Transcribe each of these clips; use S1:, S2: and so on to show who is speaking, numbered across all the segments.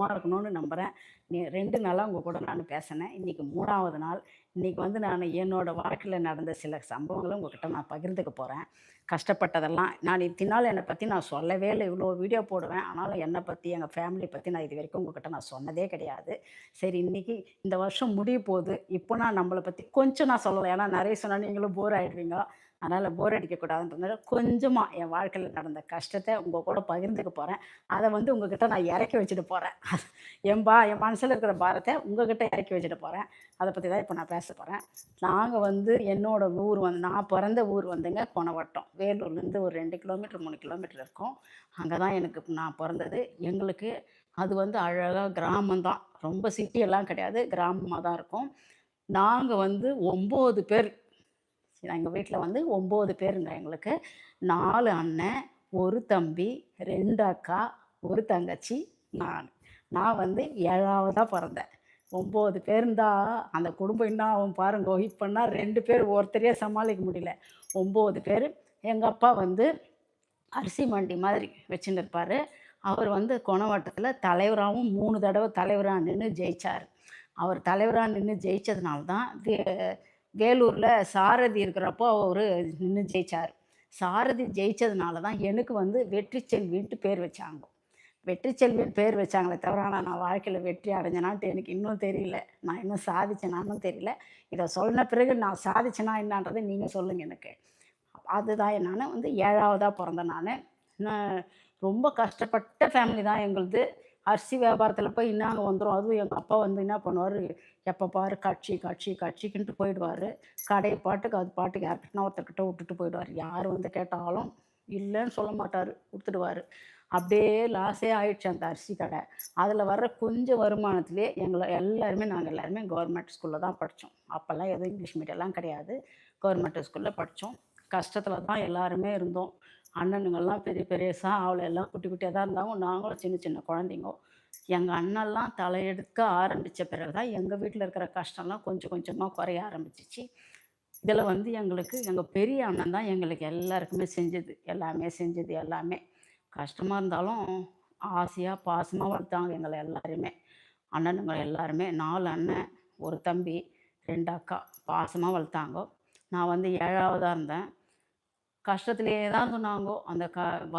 S1: சுகமாக இருக்கணும்னு நம்புகிறேன் நீ ரெண்டு நாளாக உங்கள் கூட நான் பேசினேன். இன்றைக்கி மூணாவது நாள். இன்றைக்கி வந்து நான் என்னோடய வாழ்க்கையில் நடந்த சில சம்பவங்களை உங்ககிட்ட நான் பகிர்ந்துக்க போகிறேன் கஷ்டப்பட்டதெல்லாம் நான் இத்தினால் என்னை பற்றி நான் சொல்லவே இல்லை. இவ்வளோ வீடியோ போடுவேன். ஆனாலும் என்னை பற்றி எங்கள் ஃபேமிலி பற்றி நான் இது வரைக்கும் உங்ககிட்ட நான் சொன்னதே கிடையாது. சரி இன்றைக்கி இந்த வருஷம் முடிய போகுது. இப்போ நான் நம்மளை பற்றி கொஞ்சம் நான் சொல்லலை. ஏன்னா நிறைய சொன்னால் நீங்களும் போர் ஆகிடுவீங்க அதனால் போர் அடிக்கக்கூடாதுன்றதுனால கொஞ்சமாக என் வாழ்க்கையில் நடந்த கஷ்டத்தை உங்கள் கூட பகிர்ந்துக்க போகிறேன் அதை வந்து உங்ககிட்ட நான் இறக்கி வச்சுட்டு போகிறேன் என் பா என் மனசில் இருக்கிற பாரத்தை உங்ககிட்ட இறக்கி வச்சுட்டு போகிறேன் அதை பற்றி தான் இப்போ நான் பேச போகிறேன் நாங்கள் வந்து என்னோடய ஊர் வந்து நான் பிறந்த ஊர் வந்துங்க கொணவட்டம். வேலூர்லேருந்து ஒரு ரெண்டு கிலோமீட்டர் மூணு கிலோமீட்டர் இருக்கும். அங்கே தான் எனக்கு நான் பிறந்தது. எங்களுக்கு அது வந்து அழகாக கிராமம்தான் ரொம்ப சிட்டியெல்லாம் கிடையாது. கிராமமாக தான் இருக்கும். நாங்கள் வந்து ஒம்பது பேர் எங்கள் வீட்டில் வந்து ஒம்பது பேருங்க எங்களுக்கு. நாலு அண்ணன் ஒரு தம்பி ரெண்டு அக்கா ஒரு தங்கச்சி நான். நான் வந்து ஏழாவதாக பிறந்தேன். ஒம்பது பேருந்தா அந்த குடும்பம் என்ன ஆகும் பாருங்க. இப்போன்னா ரெண்டு பேர் ஒருத்தரையே சமாளிக்க முடியல. ஒம்பது பேர். எங்கள் அப்பா வந்து அரிசி மண்டி மாதிரி வச்சுன்னு இருப்பார். அவர் வந்து கொணவட்டத்தில் தலைவராகவும் மூணு தடவை தலைவராக நின்று ஜெயிச்சார். அவர் தலைவராக நின்று ஜெயிச்சதுனால தான் வேலூரில் சாரதி இருக்கிறப்போ அவர் நின்று ஜெயிச்சார். சாரதி ஜெயிச்சதுனால தான் எனக்கு வந்து வெற்றி செல்வின்ட்டு பேர் வச்சாங்க. வெற்றி செல்வின்னு பேர் வச்சாங்களே தவிர ஆனால் நான் வாழ்க்கையில் வெற்றி அடைஞ்சனான்ட்டு எனக்கு இன்னும் தெரியல. நான் இன்னும் சாதிச்சேனான்னு தெரியல. இதை சொன்ன பிறகு நான் சாதிச்சேனா என்னன்றதை நீங்கள் சொல்லுங்கள் எனக்கு. அதுதான் நான் வந்து ஏழாவதாக பிறந்தேன் நான். நான் ரொம்ப கஷ்டப்பட்ட ஃபேமிலி தான் எங்களுது. அரிசி வியாபாரத்தில் போய் இன்னாங்க வந்துடும் அதுவும் எங்கள் அப்பா வந்து என்ன பண்ணுவார்? எப்போ பாரு கட்சி கட்சி காட்சிக்குன்ட்டு போயிடுவார். கடை பாட்டுக்கு அது பாட்டுக்கு யார்கிட்டனா ஒருத்தர்கிட்ட விட்டுட்டு போயிடுவார். யார் வந்து கேட்டாலும் இல்லைன்னு சொல்ல மாட்டார். கொடுத்துடுவார். அப்படியே லாஸே ஆயிடுச்சு அந்த அரிசி கடை. அதில் வர்ற கொஞ்சம் வருமானத்திலே எங்களை எல்லாருமே நாங்கள் எல்லாருமே கவர்மெண்ட் ஸ்கூலில் தான் படித்தோம் அப்போல்லாம் எதுவும் இங்கிலீஷ் மீடியம்லாம் கிடையாது. கவர்மெண்ட் ஸ்கூலில் படித்தோம் கஷ்டத்தில் தான் எல்லாருமே இருந்தோம். அண்ணனுங்கள்லாம் பெரிய பெரியசா அவளை எல்லாம் குட்டி குட்டியாக தான் இருந்தாங்க. நாங்களும் சின்ன சின்ன குழந்தைங்க. எங்கள் அண்ணன்லாம் தலையெடுக்க ஆரம்பித்த பிறகு தான் எங்கள் வீட்டில் இருக்கிற கஷ்டம்லாம் கொஞ்சம் கொஞ்சமாக குறைய ஆரம்பிச்சிச்சு. இதில் வந்து எங்களுக்கு எங்கள் பெரிய அண்ணன் தான் எங்களுக்கு எல்லாருக்குமே செஞ்சது. எல்லாமே செஞ்சது எல்லாமே. கஷ்டமாக இருந்தாலும் ஆசையாக பாசமாக வளர்த்தாங்க எங்களை எல்லாருமே. அண்ணனுங்க எல்லாருமே. நாலு அண்ணன் ஒரு தம்பி ரெண்டு அக்கா. பாசமாக வளர்த்தாங்க. நான் வந்து ஏழாவதாக இருந்தேன். கஷ்டத்துலேயே தான் சொன்னாங்கோ அந்த க வ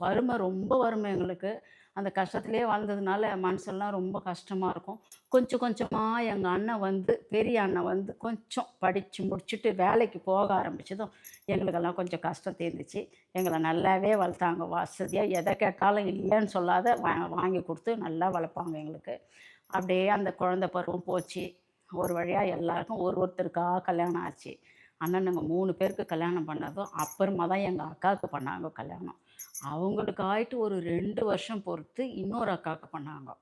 S1: வறுமை ரொம்ப வறுமை எங்களுக்கு. அந்த கஷ்டத்திலே வாழ்ந்ததுனால மனசெல்லாம் ரொம்ப கஷ்டமாக இருக்கும். கொஞ்சம் கொஞ்சமாக எங்கள் அண்ணன் வந்து பெரிய அண்ணன் வந்து கொஞ்சம் படித்து முடிச்சுட்டு வேலைக்கு போக ஆரம்பிச்சதும் எங்களுக்கெல்லாம் கொஞ்சம் கஷ்டம் தீர்ந்துச்சு. எங்களை நல்லாவே வளர்த்தாங்க. வசதியாக எதை கேட்டாலும் இல்லைன்னு சொல்லாத வா வாங்கி கொடுத்து நல்லா வளர்ப்பாங்க எங்களுக்கு. அப்படியே அந்த குழந்தை பருவம் போச்சு. ஒரு வழியாக எல்லாருக்கும் ஒரு ஒருத்தருக்காக கல்யாணம் ஆச்சு. அண்ணனுங்க மூணு பேருக்கு கல்யாணம் பண்ணதும் அப்புறமா தான் எங்கள் அக்காவுக்கு பண்ணாங்க கல்யாணம். அவங்களுக்கு ஆயிட்டு ஒரு ரெண்டு வருஷம் பொறுத்து இன்னொரு அக்காவுக்கு பண்ணாங்க.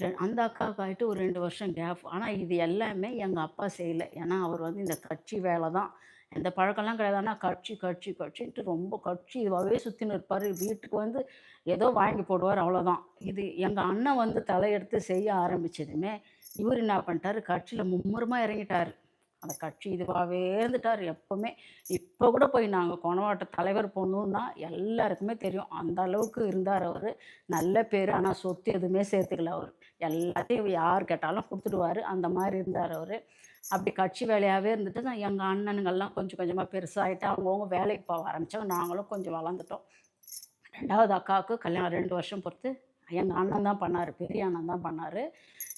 S1: ரெ- அந்த அக்காவுக்கு ஆகிட்டு ஒரு ரெண்டு வருஷம் கேப் ஆனால் இது எல்லாமே எங்கள் அப்பா செய்யலை. ஏன்னா அவர் வந்து இந்த கட்சி வேலை தான். எந்த பழக்கம்லாம் கிடையாது. ஆனால் கட்சி கட்சி கட்சின்ட்டு ரொம்ப கட்சி இதுவாகவே சுற்றின்னு இருப்பார். வீட்டுக்கு வந்து ஏதோ வாங்கி போடுவார் அவ்வளோதான் இது எங்கள் அண்ணன் வந்து தலையெடுத்து செய்ய ஆரம்பித்ததுமே இவர் என்ன பண்ணிட்டாரு? கட்சியில் மும்முரமாக இறங்கிட்டார். அந்த கட்சி இதுவாகவே இருந்துட்டார் எப்போவுமே. இப்போ கூட போய் நாங்கள் கொணவாட்ட தலைவர் போகணுன்னா எல்லாருக்குமே தெரியும். அந்த அளவுக்கு இருந்தார் அவர். நல்ல பேர். ஆனால் சொத்து எதுவுமே சேர்த்துக்கல அவர். எல்லாத்தையும் யார் கேட்டாலும் கொடுத்துடுவார். அந்த மாதிரி இருந்தார் அவர். அப்படி கட்சி வேலையாகவே இருந்துட்டு தான் எங்கள் அண்ணனுங்கள்லாம் கொஞ்சம் கொஞ்சமாக பெருசாகிட்டு அவங்கவுங்க வேலைக்கு போக ஆரம்பித்தோம் நாங்களும் கொஞ்சம் வளர்ந்துட்டோம். ரெண்டாவது அக்காவுக்கு கல்யாணம் ரெண்டு வருஷம் பொறுத்து. எங்கள் அண்ணன் தான் பண்ணார். பெரிய அண்ணன் தான் பண்ணார்.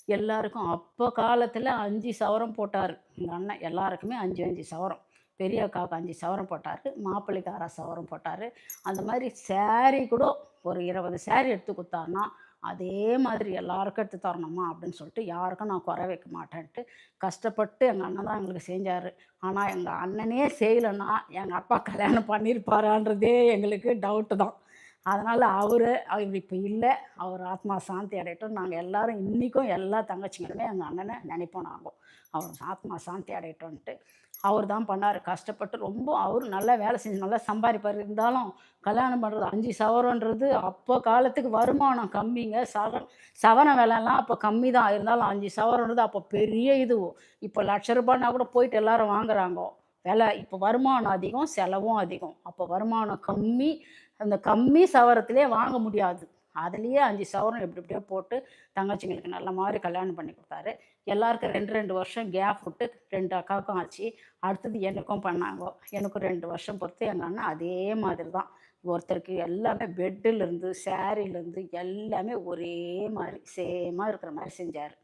S1: எல்லாருக்கும் அப்போ காலத்தில் அஞ்சு சவரம் போட்டார். எங்கள் அண்ணன் எல்லாருக்குமே அஞ்சு அஞ்சு சவரம். பெரிய அக்காவுக்கு அஞ்சு சவரம் போட்டார். மாப்பிள்ளைக்கு அரை சவரம் போட்டார். அந்த மாதிரி சேரீ கூட ஒரு இருபது saree எடுத்து கொடுத்தாருன்னா அதே மாதிரி எல்லாருக்கும் எடுத்து தரணுமா அப்படின்னு சொல்லிட்டு யாருக்கும் நான் குறை வைக்க மாட்டேன்ட்டு கஷ்டப்பட்டு எங்கள் அண்ணன் தான் எங்களுக்கு செஞ்சார். ஆனால் எங்கள் அண்ணனே செய்யலைன்னா எங்கள் அப்பா கல்யாணம் பண்ணியிருப்பாரான்றதே எங்களுக்கு டவுட்டு தான். அதனால் அவர் அவர் இப்போ இல்லை. அவர் ஆத்மா சாந்தி அடையட்டும். நாங்கள் எல்லாரும் இன்றைக்கும் எல்லா தங்கச்சிங்களுமே எங்கள் அண்ணனை நினைப்போம் நாங்கள் அவர் ஆத்மா சாந்தி அடையட்டும்ன்ட்டு. அவர் தான் பண்ணார். கஷ்டப்பட்டு ரொம்ப அவர் நல்லா வேலை செஞ்சு நல்லா சம்பாதிப்பார். இருந்தாலும் கல்யாணம் பண்ணுறது அஞ்சு சவரன்றது அப்போ காலத்துக்கு வருமானம் கம்மிங்க. சவர சவர விலைலாம் அப்போ கம்மி தான் இருந்தாலும் அஞ்சு சவரன்றது அப்போ பெரிய இது. இப்போ லட்ச ரூபாய்னா கூட போயிட்டு எல்லாரும் வாங்குறாங்க. விலை இப்போ வருமானம் அதிகம் செலவும் அதிகம். அப்போ வருமானம் கம்மி. அந்த கம்மி சவரத்திலே வாங்க முடியாது. அதுலேயே அஞ்சு சவரம் எப்படி எப்படியோ போட்டு தங்கச்சிங்களுக்கு நல்ல மாதிரி கல்யாணம் பண்ணி கொடுத்தாரு. எல்லாருக்கும் ரெண்டு ரெண்டு வருஷம் கேப் விட்டு ரெண்டு அக்காவுக்கும் ஆச்சு. அடுத்தது எனக்கும் பண்ணாங்க. எனக்கும் ரெண்டு வருஷம் பொறுத்து எங்கள் அண்ணன் அதே மாதிரி தான் ஒருத்தருக்கு எல்லாமே பெட்டிலேருந்து சேரீலேருந்து எல்லாமே ஒரே மாதிரி சேமாக இருக்கிற மாதிரி செஞ்சார்.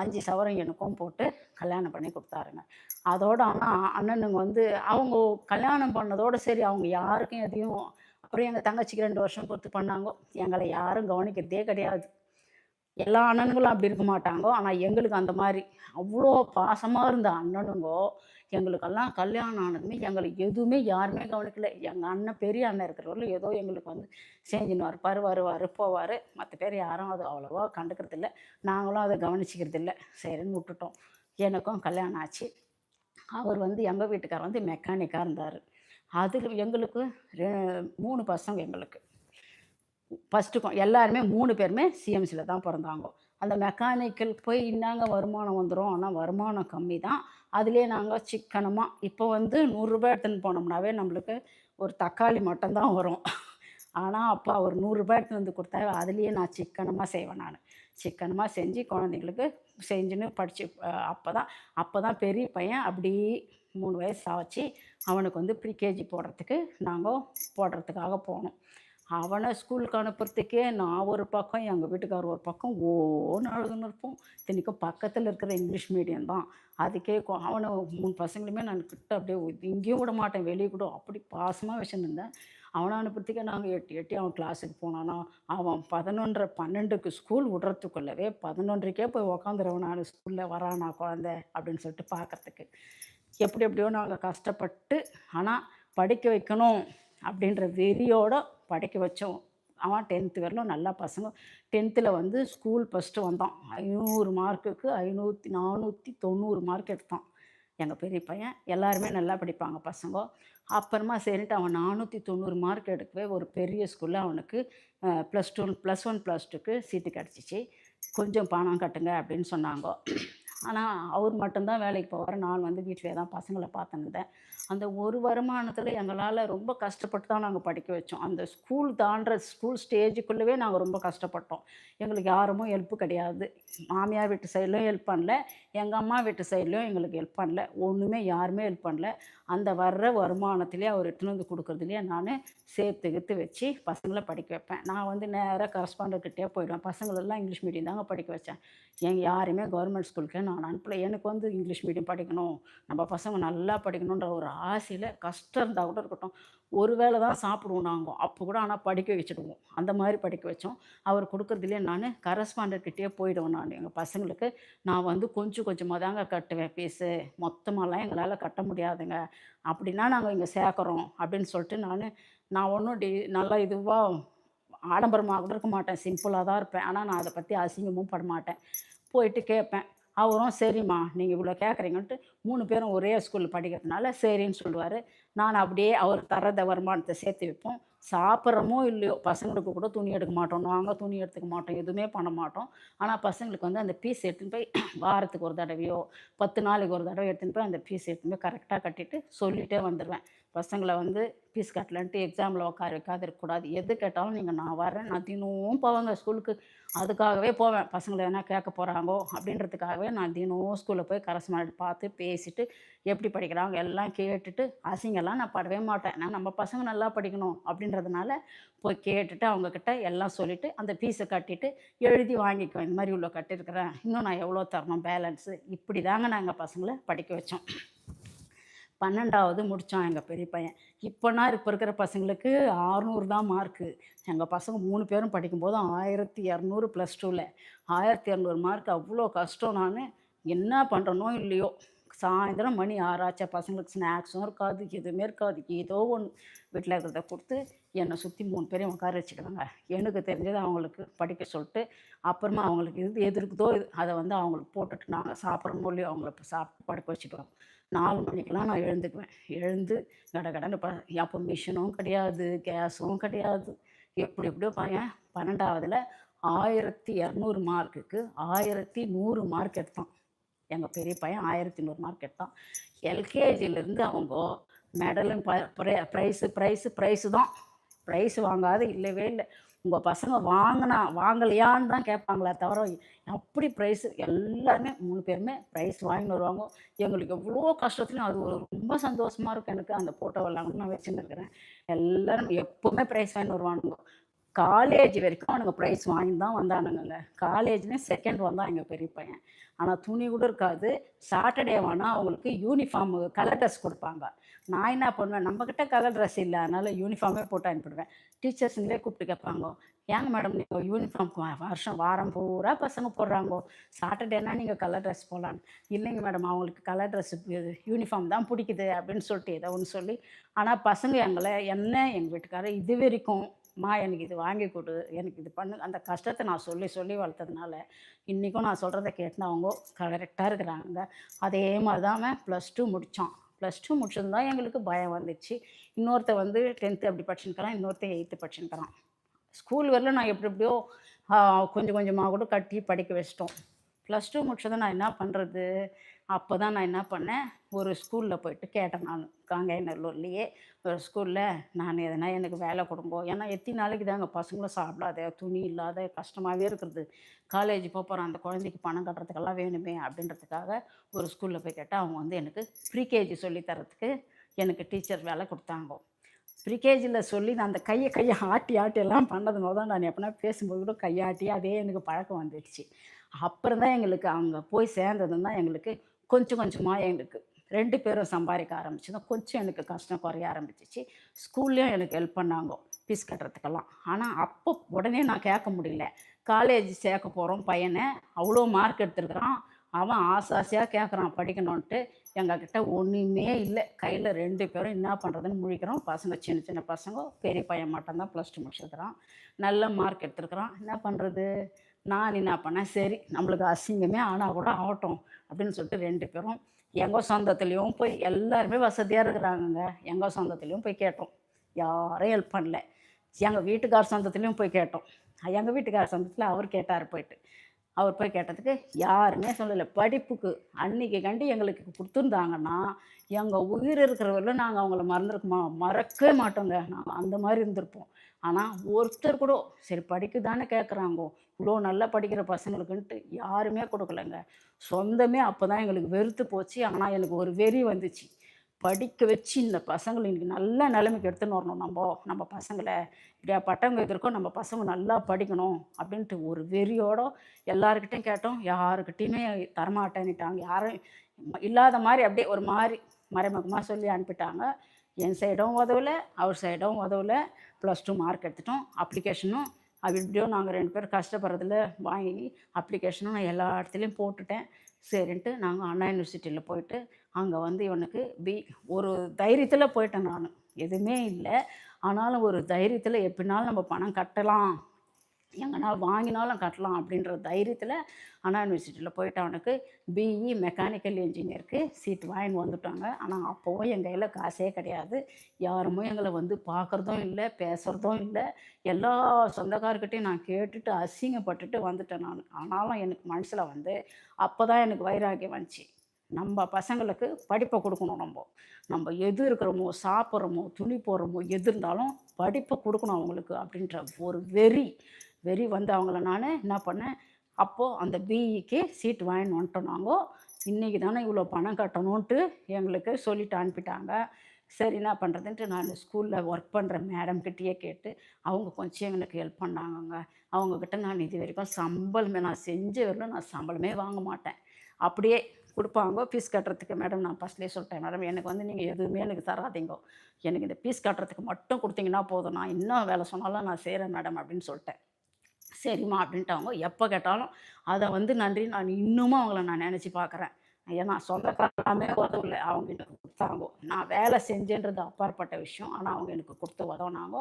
S1: அஞ்சு சவரம் எனக்கும் போட்டு கல்யாணம் பண்ணி கொடுத்தாருங்க. அதோட ஆனால் அண்ணனுங்க வந்து அவங்க கல்யாணம் பண்ணதோடு சரி அவங்க யாருக்கும் எதையும் அப்புறம் எங்கள் தங்கச்சிக்கு ரெண்டு வருஷம் பொறுத்து பண்ணாங்கோ. எங்களை யாரும் கவனிக்கிறதே கிடையாது. எல்லா அண்ணனுங்களும் அப்படி இருக்க மாட்டாங்கோ. ஆனால் எங்களுக்கு அந்த மாதிரி அவ்வளோ பாசமாக இருந்த அண்ணனுங்கோ எங்களுக்கெல்லாம் கல்யாணம் ஆனதுமே எங்களை எதுவுமே யாருமே கவனிக்கல. எங்கள் அண்ணன் பெரிய அண்ணன் இருக்கிறவர்கள் ஏதோ எங்களுக்கு வந்து செஞ்சுன்னு இருப்பார் வருவார் போவார். மற்ற பேர் யாரும் அது அவ்வளோவா கண்டுக்கிறது இல்லை. நாங்களும் அதை கவனிச்சிக்கிறது இல்லை. சரின்னு விட்டுட்டோம். எனக்கும் கல்யாணம் ஆச்சு. அவர் வந்து எங்கள் வீட்டுக்காரர் வந்து மெக்கானிக்காக இருந்தார். அதுக்கு எங்களுக்கு மூணு பசங்க எங்களுக்கு. ஃபஸ்ட்டு எல்லாருமே மூணு பேருமே சிஎம்சியில் தான் பிறந்தாங்க. அந்த மெக்கானிக்கல் போய் இன்னாங்க வருமானம் வந்துடும் ஆனால் வருமானம் கம்மி தான் அதுலேயே நாங்கள் சிக்கனமாக இப்போ வந்து நூறுரூபா எடுத்துன்னு போனோம்னாவே நம்மளுக்கு ஒரு தக்காளி மட்டும்தான் வரும். ஆனால் அப்போ அவர் நூறுரூபா எடுத்துன்னு வந்து கொடுத்தா அதுலேயே நான் சிக்கனமாக செய்வேன் நான். சிக்கனமாக செஞ்சு குழந்தைங்களுக்கு செஞ்சுன்னு படித்து அப்போ தான் அப்போ தான் பெரிய பையன் அப்படி மூணு வயசு ஆச்சு அவனுக்கு வந்து ப்ரீகேஜி போடுறதுக்கு நாங்கள் போடுறதுக்காக போனோம். அவனை ஸ்கூலுக்கு அனுப்புறதுக்கே நான் ஒரு பக்கம் எங்கள் வீட்டுக்கார் ஒரு பக்கம் ஓன்னு அழுதுன்னு இருப்போம். இத்தனைக்கும் பக்கத்தில் இருக்கிற இங்கிலீஷ் மீடியம் தான். அதுக்கே அவனை மூணு பசங்களுமே நான் கிட்ட அப்படியே இங்கேயும் விட மாட்டேன். வெளியே கூட அப்படி பாசமாக வச்சுருந்தேன் அவனை அனுப்புறதுக்கே நாங்கள் எட்டி எட்டி அவன் கிளாஸுக்கு போனானா அவன் பதினொன்றரை பன்னெண்டுக்கு ஸ்கூல் விடுறதுக்குள்ளவே பதினொன்றைக்கே போய் உக்காந்துருவன். நான் ஸ்கூலில் வரானா குழந்தை அப்படின்னு சொல்லிட்டு பார்க்கறதுக்கு எப்படி எப்படியோ நாங்கள் கஷ்டப்பட்டு ஆனால் படிக்க வைக்கணும் அப்படின்ற வெறியோடு படிக்க வச்சோம். அவன் டென்த்து வரலும் நல்லா பசங்க. டென்த்தில் வந்து ஸ்கூல் ஃபஸ்ட்டு வந்தான். ஐநூறு மார்க்குக்கு ஐநூற்றி நானூற்றி தொண்ணூறு மார்க் எடுத்தான். எங்கள் பெரிய பையன். எல்லாருமே நல்லா படிப்பாங்க பசங்க. அப்புறமா சரின்ட்டு அவன் நானூற்றி தொண்ணூறு மார்க் எடுக்கவே ஒரு பெரிய ஸ்கூலில் அவனுக்கு plus two plus one plus டூக்கு சீட்டு கிடச்சிச்சு. கொஞ்சம் பணம் கட்டுங்க அப்படின்னு சொன்னாங்க. ஆனால் அவர் மட்டும்தான் வேலைக்கு போவார். நான் வந்து வீட்டிலே தான் பசங்களை பார்த்துருந்தேன் அந்த ஒரு வருமானத்தில் எங்களால் ரொம்ப கஷ்டப்பட்டு தான் நாங்கள் படிக்க வச்சோம். அந்த ஸ்கூல் தாண்டுற ஸ்கூல் ஸ்டேஜுக்குள்ளவே நாங்கள் ரொம்ப கஷ்டப்பட்டோம். எங்களுக்கு யாருமே ஹெல்ப்பு கிடையாது. மாமியார் வீட்டு சைட்லையும் ஹெல்ப் பண்ணல. எங்கள் அம்மா வீட்டு சைட்லையும் எங்களுக்கு ஹெல்ப் பண்ணல. ஒன்றுமே யாருமே ஹெல்ப் பண்ணல. அந்த வர்ற வருமானத்திலே அவர் எடுத்துன்னு வந்து கொடுக்குறதுலையே நான் சேர்த்து கித்து வச்சு பசங்களை படிக்க வைப்பேன். நான் வந்து நேராக கரஸ்பாண்டர்கிட்டே போயிடுவேன். பசங்களெல்லாம் இங்கிலீஷ் மீடியம் தாங்க படிக்க வச்சேன். எங்கள் யாருமே கவர்மெண்ட் ஸ்கூலுக்கு நான் அனுப்பல. எனக்கு வந்து இங்கிலீஷ் மீடியம் படிக்கணும். நம்ம பசங்க நல்லா படிக்கணுன்ற ஒரு ஆசையில் கஷ்டம் இருந்தால் கூட இருக்கட்டும். ஒரு வேளை தான் சாப்பிடுவோம் நாங்கள் அப்போ கூட ஆனால் படிக்க வச்சுடுவோம். அந்த மாதிரி படிக்க வச்சோம். அவர் கொடுக்குறதுலேயே நான் கரஸ்பாண்டர்கிட்டே போயிடுவேன் நான். எங்கள் பசங்களுக்கு நான் வந்து கொஞ்சம் கொஞ்சமாக தாங்க கட்டுவேன். ஃபீஸு மொத்தமாகலாம் எங்களால் கட்ட முடியாதுங்க. அப்படின்னா நாங்கள் இங்கே சேர்க்குறோம். அப்படின்னு சொல்லிட்டு நான் நான் ஒன்றும் டி நல்லா இதுவாக ஆடம்பரமாக கூட இருக்க மாட்டேன். சிம்பிளாக தான் இருப்பேன். ஆனால் நான் அதை பற்றி அசிங்கமும் பட மாட்டேன். போயிட்டு கேட்பேன். அவரும் சரிம்மா நீங்கள் இவ்வளோ கேட்குறீங்கன்ட்டு மூணு பேரும் ஒரே ஸ்கூலில் படிக்கிறதுனால சரின்னு சொல்லுவார். நான் அப்படியே அவர் தரத வருமானத்தை சேர்த்து வைப்போம். சாப்பிட்றமோ இல்லையோ பசங்களுக்கு கூட துணி எடுக்க மாட்டோம். நாங்கள் துணி எடுத்துக்க மாட்டோம். எதுவுமே பண்ண மாட்டோம். ஆனால் பசங்களுக்கு வந்து அந்த பீஸ் எடுத்துன்னு போய் வாரத்துக்கு ஒரு தடவையோ பத்து நாளைக்கு ஒரு தடவை எடுத்துன்னு போய் அந்த பீஸ் எடுத்துன்னு போய் கரெக்டாக கட்டிட்டு சொல்லிகிட்டே வந்துடுவேன் பசங்களை வந்து ஃபீஸ் கட்டலன்ட்டு எக்ஸாமில் உட்கார வைக்காது இருக்கக்கூடாது. எது கேட்டாலும் நீங்கள் நான் வரேன் நான் தினமும் போவாங்க ஸ்கூலுக்கு. அதுக்காகவே போவேன். பசங்களை எதனா கேட்க போகிறாங்கோ அப்படின்றதுக்காகவே நான் தினமும் ஸ்கூலில் போய் கரஸ்பாண்ட் பார்த்து பேசிட்டு எப்படி படிக்கிறாங்க எல்லாம் கேட்டுட்டு அசிங்கெல்லாம் நான் படவே மாட்டேன். நான் நம்ம பசங்க நல்லா படிக்கணும் அப்படின்றதுனால போய் கேட்டுட்டு அவங்கக்கிட்ட எல்லாம் சொல்லிவிட்டு அந்த ஃபீஸை கட்டிட்டு எழுதி வாங்கிக்குவேன். இந்த மாதிரி இவ்வளோ கட்டியிருக்கிறேன். இன்னும் நான் எவ்வளோ தரணும்? பேலன்ஸு இப்படி தாங்க நாங்கள் பசங்களை படிக்க வச்சோம். பன்னெண்டாவது முடித்தான் எங்கள் பெரிய பையன். இப்போனா இப்போ இருக்கிற பசங்களுக்கு ஆறுநூறு தான் மார்க்கு எங்கள் பசங்க மூணு பேரும் படிக்கும்போது ஆயிரத்தி இரநூறு ப்ளஸ் டூவில் ஆயிரத்தி இரநூறு மார்க் அவ்வளோ கஷ்டம் நான். என்ன பண்ணுறனோ இல்லையோ. சாயந்தரம் மணி ஆறாச்சா பசங்களுக்கு ஸ்நாக்ஸும் இருக்காது எதுவுமே இருக்காது. ஏதோ ஒன்று வீட்டில் இருக்கிறத கொடுத்து என்னை சுற்றி மூணு பேரையும் உட்கார வச்சுக்கிறாங்க எனக்கு தெரிஞ்சதை அவங்களுக்கு படிக்க சொல்லிட்டு அப்புறமா அவங்களுக்கு இது எது இருக்குதோ இது அதை வந்து அவங்களுக்கு போட்டுட்டு நாங்கள் சாப்பிட்ற மொழி அவங்கள சாப்பிட்டு படுக்க வச்சுக்குவோம் நாலு மணிக்கெல்லாம் நான் எழுந்துக்குவேன். எழுந்து கடகடன்னு ப அப்போ மிஷினும் கிடையாது கேஸும் கிடையாது. எப்படி எப்படியோ பையன் பன்னெண்டாவதில் ஆயிரத்தி இரநூறு மார்க்குக்கு ஆயிரத்தி நூறு மார்க் எடுத்தான். எங்கள் பெரிய பையன் ஆயிரத்தி நூறு மார்க் எடுத்தான் எல்கேஜிலேருந்து அவங்க மெடலும் ப்ரைஸு ப்ரைஸு ப்ரைஸு தான். ப்ரைஸ் வாங்காத இல்லவே இல்லை. உங்கள் பசங்க வாங்கினா வாங்கலையான்னு தான் கேட்பாங்களே தவிர அப்படி ப்ரைஸ் எல்லாருமே மூணு பேருமே ப்ரைஸ் வாங்கின்னு வருவாங்க. எங்களுக்கு எவ்வளோ கஷ்டத்துலையும் அது ஒரு ரொம்ப சந்தோஷமாக இருக்கும் எனக்கு அந்த ஃபோட்டோ ஃபோட்டோவெல்லாம் நான் வச்சுன்னு இருக்கிறேன் எல்லாரும் எப்போவுமே ப்ரைஸ் வாங்கின்னு வருவானுங்க. காலேஜ் வரைக்கும் அவனுங்க ப்ரைஸ் வாங்கி தான் வந்தானுங்க காலேஜ்லேயும் செகண்ட் வந்தான் எங்கள் பெரிய பையன். ஆனால் துணி கூட இருக்காது. சாட்டர்டே வேணால் அவங்களுக்கு யூனிஃபார்ம் கலர் ட்ரெஸ் கொடுப்பாங்க. நான் என்ன பண்ணுவேன்? நம்மக்கிட்ட கலர் ட்ரெஸ் இல்லை. அதனால் யூனிஃபார்மே போட்டு அனுப்பிடுவேன். டீச்சர்ஸுங்களே கூப்பிட்டு கேட்பாங்க ஏங்க மேடம் நீங்கள் யூனிஃபார்ம் வருஷம் வாரம் பூரா பசங்க போடுறாங்கோ. சாட்டர்டேனா நீங்கள் கலர் ட்ரெஸ் போடலான்னு இல்லைங்க மேடம் அவங்களுக்கு கலர் ட்ரெஸ் யூனிஃபார்ம் தான் பிடிக்குது. அப்படின்னு சொல்லிட்டு ஏதோ ஒன்று சொல்லி ஆனால் பசங்க எங்களை என்ன எங்கள் வீட்டுக்காரர் இது வரைக்கும் மா எனக்கு இது வாங்கி கொடு. எனக்கு இது பண்ணு. அந்த கஷ்டத்தை நான் சொல்லி சொல்லி வளர்த்ததுனால இன்றைக்கும் நான் சொல்கிறத கேட்டுன்னு அவங்க கரெக்டாக இருக்கிறாங்க. அதே மாதிரி தான் அவன் ப்ளஸ் டூ முடித்தான் ப்ளஸ் டூ முடிச்சது தான் எங்களுக்கு பயம் வந்துச்சு. இன்னொருத்த வந்து டென்த்து அப்படி படிச்சுருக்கிறான் இன்னொருத்தன் எயித்து படிச்சுருக்கிறான். ஸ்கூல் வரல நான் எப்படி எப்படியோ கொஞ்சம் கொஞ்சமாக கூட கட்டி படிக்க வச்சிட்டோம். ப்ளஸ் டூ முடிச்சதை நான் என்ன பண்ணுறது அப்போ தான் நான் என்ன பண்ணேன்? ஒரு ஸ்கூலில் போயிட்டு கேட்டேன் நான் காங்காயநல்லூர்லேயே. ஒரு ஸ்கூலில் நான் எதனா எனக்கு வேலை கொடுங்கோ. ஏன்னா எத்தனை நாளைக்கு தாங்க பசங்களும் சாப்பிடாத துணி இல்லாத கஷ்டமாகவே இருக்கிறது. காலேஜ் போக போகிறேன் அந்த குழந்தைக்கு பணம் கட்டுறதுக்கெல்லாம் வேணுமே அப்படின்றதுக்காக ஒரு ஸ்கூலில் போய் கேட்டால் அவங்க வந்து எனக்கு ப்ரீகேஜி சொல்லித்தரத்துக்கு எனக்கு டீச்சர் வேலை கொடுத்தாங்க. ப்ரீகேஜியில் சொல்லி நான் அந்த கையை கையை ஆட்டி ஆட்டி எல்லாம் பண்ணது தான் நான் எப்படின்னா பேசும்போது கூட கையாட்டி அதே எனக்கு பழக்கம் வந்துடுச்சு. அப்புறம் தான் எங்களுக்கு அங்கே போய் சேர்ந்ததும் தான் எங்களுக்கு கொஞ்சம் கொஞ்சமாக எங்களுக்கு ரெண்டு பேரும் சம்பாதிக்க ஆரம்பிச்சதும் கொஞ்சம் எனக்கு கஷ்டம் குறைய ஆரம்பிச்சிச்சு. ஸ்கூல்லேயும் எனக்கு ஹெல்ப் பண்ணாங்க. ஃபீஸ் கட்டுறதுக்கெல்லாம். ஆனால் அப்போ உடனே நான் கேட்க முடியல. காலேஜ் சேர்க்க போகிறோம் பையனை. அவ்வளோ மார்க் எடுத்துருக்குறான். அவன் ஆசை ஆசையாக கேட்குறான் படிக்கணுன்ட்டு எங்ககிட்ட ஒன்றுமே இல்லை. கையில் ரெண்டு பேரும் என்ன பண்ணுறதுன்னு முழிக்கிறோம். பசங்க சின்ன சின்ன பசங்க. பெரிய பையன் மட்டும்தான் ப்ளஸ் டூ முடிச்சிருக்கிறான். நல்ல மார்க் எடுத்துருக்குறான். என்ன பண்ணுறது நான் என்ன பண்ணேன்? சரி நம்மளுக்கு அசிங்கமே ஆனால் கூட ஆகட்டும். அப்படின்னு சொல்லிட்டு ரெண்டு பேரும் எங்கள் சொந்தத்துலேயும் போய் எல்லாருமே வசதியாக இருக்கிறாங்கங்க. எங்கள் சொந்தத்துலேயும் போய் கேட்டோம். யாரும் ஹெல்ப் பண்ணல. எங்கள் வீட்டுக்கார் சொந்தத்துலேயும் போய் கேட்டோம். எங்கள் வீட்டுக்கார் சொந்தத்தில் அவர் கேட்டார் போயிட்டு. அவர் போய் கேட்டதுக்கு யாருமே சொல்லலை. படிப்புக்கு அன்னைக்கு கண்டு எங்களுக்கு கொடுத்துருந்தாங்கன்னா எங்கள் உயிர் இருக்கிறவரையிலும் நாங்கள் அவங்கள மறந்துருக்குமா மறக்கவே மாட்டோங்க. நாங்கள் அந்த மாதிரி இருந்திருப்போம். ஆனால் ஒருத்தர் கூட சரி படிக்க தானே கேட்குறாங்கோ இவ்வளோ நல்லா படிக்கிற பசங்களுக்குன்ட்டு யாருமே கொடுக்கலங்க. சொந்தமே அப்போ தான் எங்களுக்கு வெறுத்து போச்சு. ஆனால் எனக்கு ஒரு வெறி வந்துச்சு. படிக்க வச்சு இந்த பசங்களை இன்னைக்கு நல்ல நிலைமைக்கு எடுத்துன்னு வரணும். நம்ம நம்ம பசங்களை. இப்படியா பட்டவங்க வைக்கிறக்கோ நம்ம பசங்க நல்லா படிக்கணும் அப்படின்ட்டு ஒரு வெறியோட எல்லாருக்கிட்டையும் கேட்டோம். யாருக்கிட்டையுமே தரமாட்டேன்னுட்டாங்க யாரும் இல்லாத மாதிரி அப்படியே ஒரு மாதிரி மறைமுகமாக சொல்லி அனுப்பிட்டாங்க. என் சைடும் உதவல அவர் சைடும் உதவல. ப்ளஸ் டூ மார்க் எடுத்துட்டோம். அப்ளிகேஷனும் அப்படி இப்படியோ நாங்கள் ரெண்டு பேரும் கஷ்டப்படுறதுல வாங்கி அப்ளிகேஷனும் நான் எல்லா இடத்துலையும் போட்டுட்டேன். சரின்ட்டு நாங்கள் அண்ணா யூனிவர்சிட்டியில் போயிட்டு அங்கே வந்து இவனுக்கு பி ஒரு தைரியத்தில் போயிட்டேன் நான். எதுவுமே இல்லை. ஆனாலும் ஒரு தைரியத்தில் எப்படினாலும் நம்ம பணம் கட்டலாம். எங்கன்னா வாங்கினாலும் கட்டலாம் அப்படின்ற தைரியத்தில் அண்ணா யூனிவர்சிட்டியில் போயிட்டு அவனுக்கு பிஇ மெக்கானிக்கல் இன்ஜினியருக்கு சீட் வாங்கின்னு வந்துட்டாங்க. ஆனால் அப்போவும் என் கையில் காசே கிடையாது. யாருமே எங்களை வந்து பார்க்குறதும் இல்லை பேசுகிறதும் இல்லை. எல்லா சொந்தக்காரர்கிட்டையும் நான் கேட்டுட்டு அசிங்கப்பட்டுட்டு வந்துட்டேன் நான். ஆனாலும் எனக்கு மனசில் வந்து அப்போ தான் எனக்கு வைராகியம் வந்துச்சு. நம்ம பசங்களுக்கு படிப்பை கொடுக்கணும் நம்ம. நம்ம எது இருக்கிறோமோ சாப்பிட்றோமோ துணி போடுறோமோ எது இருந்தாலும் படிப்பை கொடுக்கணும் அவங்களுக்கு அப்படின்ற ஒரு வெறி. வெறி வந்து அவங்கள நான் என்ன பண்ணேன்? அப்போது அந்த பிஇக்கு சீட் வாங்கின்னு வந்துட்டோம் நாங்கள் இன்றைக்கி தானே இவ்வளோ பணம் கட்டணுன்ட்டு எங்களுக்கு சொல்லிட்டு அனுப்பிட்டாங்க. சரி என்ன பண்ணுறதுன்ட்டு நான் ஸ்கூலில் ஒர்க் பண்ணுற மேடம்கிட்டயே கேட்டு அவங்க கொஞ்சம் எங்களுக்கு ஹெல்ப் பண்ணாங்கங்க. அவங்கக்கிட்ட நான் இது வரைக்கும் சம்பளமே நான் செஞ்ச வரலும் நான் சம்பளமே வாங்க மாட்டேன். அப்படியே கொடுப்பாங்க ஃபீஸ் கட்டுறதுக்கு. மேடம் நான் ஃபஸ்ட்லேயே சொல்லிட்டேன் மேடம் எனக்கு வந்து நீங்கள் எதுவுமே எனக்கு தராதீங்கோ. எனக்கு இந்த ஃபீஸ் கட்டுறதுக்கு மட்டும் கொடுத்தீங்கன்னா போதும். நான் இன்னும் வேலை சொன்னாலும் நான் செய்கிறேன் மேடம் அப்படின்னு சொல்லிட்டேன். சரிம்மா அப்படின்ட்டு அவங்க எப்போ கேட்டாலும் அதை வந்து நன்றி நான் இன்னமும் அவங்கள நான் நினச்சி பார்க்குறேன் ஏன்னா சொந்தக்காரமே உதவல அவங்க எனக்கு கொடுத்தாங்க. நான் வேலை செஞ்சேன்றது அப்பாற்பட்ட விஷயம். ஆனால் அவங்க எனக்கு கொடுத்து உதவுனாங்க.